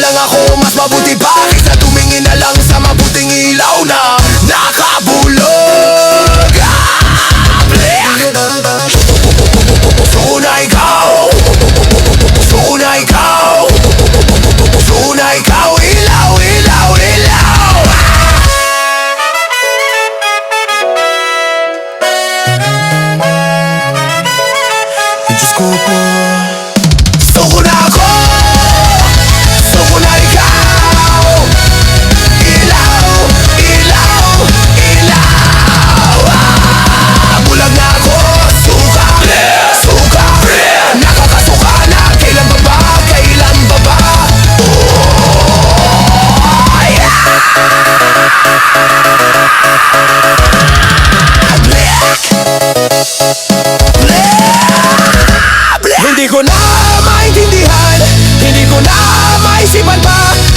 lang ako mas mabuti pa Kaysa tumingin na lang sa mabuting ilaw na Nakabulog. Ah, Gusto ko na ikaw. Gusto ko na ikaw. Gusto ko na ikaw. Ilaw, ilaw, ilaw. Diyos ko po. ที่ผ่านมา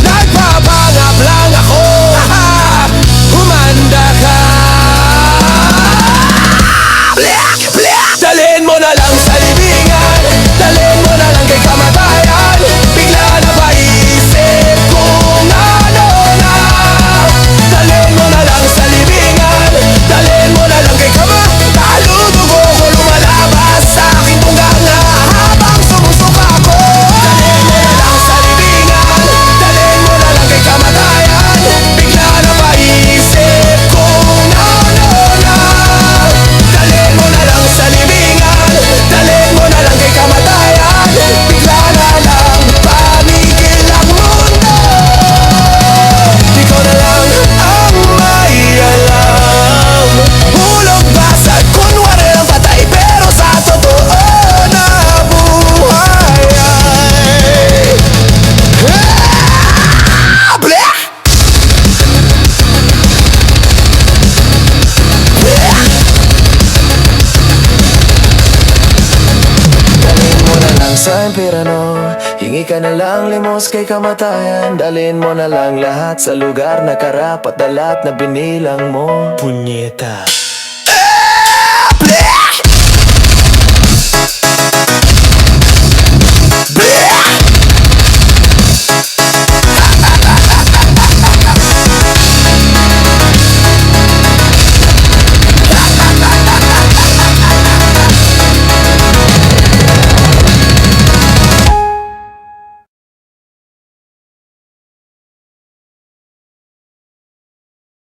ng pera no? Hingi ka na lang limos kay kamatayan. Dalin mo na lang lahat sa lugar na karapat Dalat na binilang mo. Punyeta.